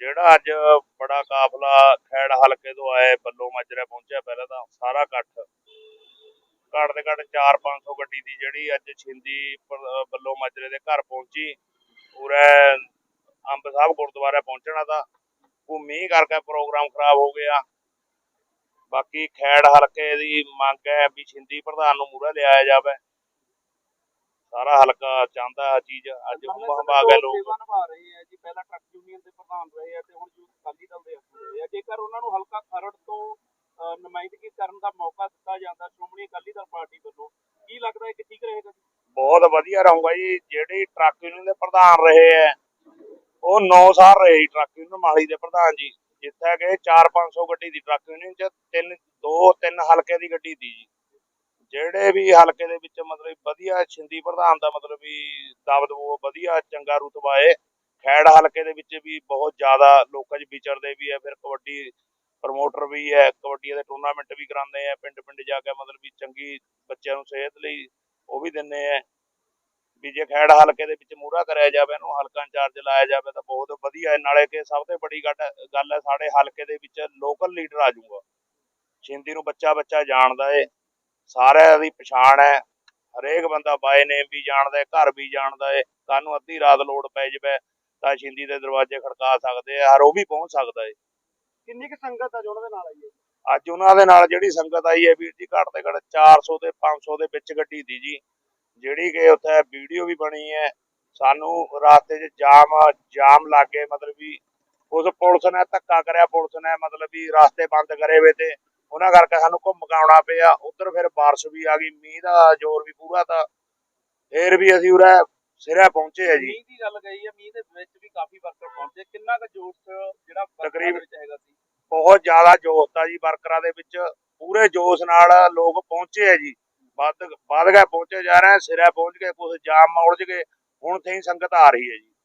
ਜਿਹੜਾ ਅੱਜ ਬੜਾ ਕਾਫਲਾ ਖੈੜ ਹਲਕੇ ਤੋਂ ਆਏ, ਬੱਲੋ ਮਾਜਰਾ ਪਹੁੰਚਿਆ ਪਹਿਲਾਂ ਤਾਂ ਸਾਰਾ ਇਕੱਠ। ਘੱਟ ਦੇ ਘੱਟ 4-500 ਗੱਡੀ ਦੀ ਜਿਹੜੀ ਅੱਜ ਛਿੰਦੀ ਬੱਲੋ ਮਾਜਰੇ ਦੇ ਘਰ ਪਹੁੰਚੀ। ਉਰੇ ਅੰਬ ਸਾਹਿਬ ਗੁਰਦੁਆਰਾ ਪਹੁੰਚਣਾ ਤਾਂ ਉਹ ਮੀਂਹ ਕਰਕੇ ਪ੍ਰੋਗਰਾਮ ਖਰਾਬ ਹੋ ਗਿਆ। ਬਾਕੀ ਖੈੜ ਹਲਕੇ ਦੀ ਮੰਗ ਹੈ ਵੀ ਛਿੰਦੀ ਪ੍ਰਧਾਨ ਨੂੰ ਮੂਹਰੇ ਲਿਆਇਆ ਜਾਵੇ। ਸਾਰਾ ਹਲਕਾ ਚਾਹੁੰਦਾ ਚੀਜ਼ ਅੱਜ ਹੁੰਬ ਹੰਬਾ ਗਏ ਲੋਕ ਸੇਵਾ ਨਿਭਾ ਰਹੇ ਆ ਜੀ ਪਹਿਲਾਂ ਟਰੱਕ ਯੂਨੀਅਨ ਦੇ ਪ੍ਰਧਾਨ ਰਹੇ ਆ ਤੇ ਹੁਣ ਯੂਥ ਅਕਾਲੀ ਦਲ ਦੇ ਰਹੇ ਆ। ਜੇਕਰ ਉਹਨਾਂ ਨੂੰ ਹਲਕਾ ਖਰੜ ਤੋਂ ਨੁਮਾਇੰਦਗੀ ਕਰਨ ਦਾ ਮੌਕਾ ਦਿੱਤਾ ਜਾਂਦਾ ਸ਼੍ਰੋਮਣੀ ਅਕਾਲੀ ਦਲ ਪਾਰਟੀ ਵੱਲੋਂ ਕੀ ਲੱਗਦਾ ਹੈ ਕਿ ਠੀਕ ਰਹੇਗਾ ਜੀ? ਬਹੁਤ ਵਧੀਆ ਰਹੂਗਾ ਜੀ ਜਿਹੜੀ ਟਰੱਕ ਯੂਨੀਅਨ ਦੇ ਪ੍ਰਧਾਨ ਰਹੇ ਐ ਉਹ 9 ਸਾਲ ਰਹੇ ਟਰੱਕ ਯੂਨੀਅਨ ਮਾਲੀ ਦੇ ਪ੍ਰਧਾਨ ਜੀ। ਜਿੱਥੇ ਕਿ 4-500 ਗੱਡੀ ਦੀ ਟਰੱਕ ਯੂਨੀਅਨ ਚ ਤਿੰਨ ਦੋ ਤਿੰਨ ਹਲਕੇ ਦੀ ਗੱਡੀ ਦੀ ਜੀ। ਜਿਹੜੇ ਵੀ ਹਲਕੇ ਦੇ ਵਿੱਚ ਮਤਲਬ ਵਧੀਆ ਛਿੰਦੀ ਪ੍ਰਧਾਨ ਦਾ ਮਤਲਬ ਵੀ ਦਬਦਬੋ ਵਧੀਆ ਚੰਗਾ ਰੁਤਬਾ ਏ ਖੈੜ ਹਲਕੇ ਦੇ ਵਿੱਚ ਵੀ ਬਹੁਤ ਜ਼ਿਆਦਾ ਲੋਕਾਂ 'ਚ ਵਿਚਰਦੇ ਵੀ ਹੈ ਫਿਰ ਕਬੱਡੀ ਪ੍ਰਮੋਟਰ ਵੀ ਹੈ ਕਬੱਡੀ ਦੇ ਟੂਰਨਾਮੈਂਟ ਵੀ ਕਰਾਉਂਦੇ ਆ ਪਿੰਡ ਪਿੰਡ ਜਾ ਕੇ ਮਤਲਬ ਵੀ ਚੰਗੀ ਬੱਚਿਆਂ ਨੂੰ ਸਿਹਤ ਲਈ ਉਹ ਵੀ ਦਿੰਦੇ ਆ। ਵੀ ਜੇ ਖੈੜ ਹਲਕੇ ਦੇ ਵਿੱਚ ਮੂਹਰਾ ਕਰਿਆ ਜਾਵੇ, ਇਹਨੂੰ ਹਲਕਾ ਇੰਚਾਰਜ ਲਾਇਆ ਜਾਵੇ ਤਾਂ ਬਹੁਤ ਵਧੀਆ ਹੈ, ਨਾਲੇ ਕਿ ਸਭ ਤੋਂ ਵੱਡੀ ਗੱਲ ਗੱਲ ਹੈ ਸਾਡੇ ਹਲਕੇ ਦੇ ਵਿੱਚ ਲੋਕਲ ਲੀਡਰ ਆ ਜਾਊਗਾ। ਛਿੰਦੀ ਨੂੰ ਬੱਚਾ ਬੱਚਾ ਜਾਣਦਾ ਏ। ਸਾਰਿਆਂ ਦੀ ਪਛਾਣ ਹੈ। ਹਰੇਕ ਬੰਦਾ ਬਾਏ ਨੇਮ ਵੀ ਜਾਣਦਾ ਏ ਘਰ ਵੀ ਜਾਣਦਾ ਏ ਕੱਲ ਨੂੰ ਅੱਧੀ ਰਾਤ ਲੋੜ ਪੈ ਜਾਵੇ ਤਾਂ ਛਿੰਦੀ ਦੇ ਦਰਵਾਜ਼ੇ ਖੜਕਾ ਸਕਦੇ ਆ ਹਰ ਉਹ ਵੀ ਪਹੁੰਚ ਸਕਦਾ ਏ ਕਿੰਨੀ ਕੁ ਸੰਗਤ ਆ ਜੋ ਉਹਨਾਂ ਦੇ ਨਾਲ ਆਈ ਹੈ? ਅੱਜ ਉਹਨਾਂ ਦੇ ਨਾਲ ਜਿਹੜੀ ਸੰਗਤ ਆਈ ਹੈ ਵੀਰ ਜੀ ਘੱਟ ਤੇ ਘੱਟ 400 ਤੇ 500 ਦੇ ਵਿੱਚ ਗੱਡੀ ਦੀ ਜੀ। ਜਿਹੜੀ ਕਿ ਉੱਥੇ ਵੀਡੀਓ ਵੀ ਬਣੀ ਹੈ। ਸਾਨੂੰ ਰਾਸਤੇ 'ਚ ਜਾਮ ਜਾਮ ਲੱਗੇ ਮਤਲਬ ਵੀ ਉਸ ਪੁਲਿਸ ਨੇ ਧੱਕਾ ਕਰਿਆ ਪੁਲਿਸ ਨੇ ਮਤਲਬ ਵੀ ਰਾਸਤੇ ਬੰਦ ਕਰੇ ਵੇ ਤੇ। ਉਹਨਾਂ ਕਰਕੇ ਸਾਨੂੰ ਘੁੰਮ ਕੇ ਆਉਣਾ ਪਿਆ। ਉਧਰ ਫਿਰ ਬਾਰਿਸ਼ ਵੀ ਆ ਗਈ ਮੀਂਹ ਦਾ ਜ਼ੋਰ ਵੀ ਪੂਰਾ ਤਾਂ ਫੇਰ ਵੀ ਅਸੀਂ ਉਰੇ ਸਿਰੇ ਪਹੁੰਚੇ ਆ ਜੀ। ਮੀਂਹ ਦੀ ਗੱਲ ਗਈ ਹੈ ਮੀਂਹ ਦੇ ਵਿੱਚ ਵੀ ਕਾਫੀ ਵਰਕਰ ਪਹੁੰਚੇ। ਕਿੰਨਾ ਕੁ ਜੋਸ਼ ਜਿਹੜਾ ਤਕਰੀਬਨ- ਵਿੱਚ ਹੈਗਾ ਸੀ? ਬਹੁਤ ਜ਼ਿਆਦਾ ਜੋਸ਼ ਤਾ ਜੀ ਵਰਕਰਾਂ ਦੇ ਵਿੱਚ। ਪੂਰੇ ਜੋਸ਼ ਨਾਲ ਲੋਕ ਪਹੁੰਚੇ ਆ ਜੀ। ਵੱਧ ਵੱਧ ਗਏ ਪਹੁੰਚੇ ਜਾ ਰਹੇ ਆ, ਸਿਰੇ ਪਹੁੰਚ ਗਏ ਕੁਝ ਜਾਮ ਮਾ ਉਲਝ ਗਏ। ਹੁਣ ਤੇ ਸੰਗਤ ਆ ਰਹੀ ਹੈ ਜੀ।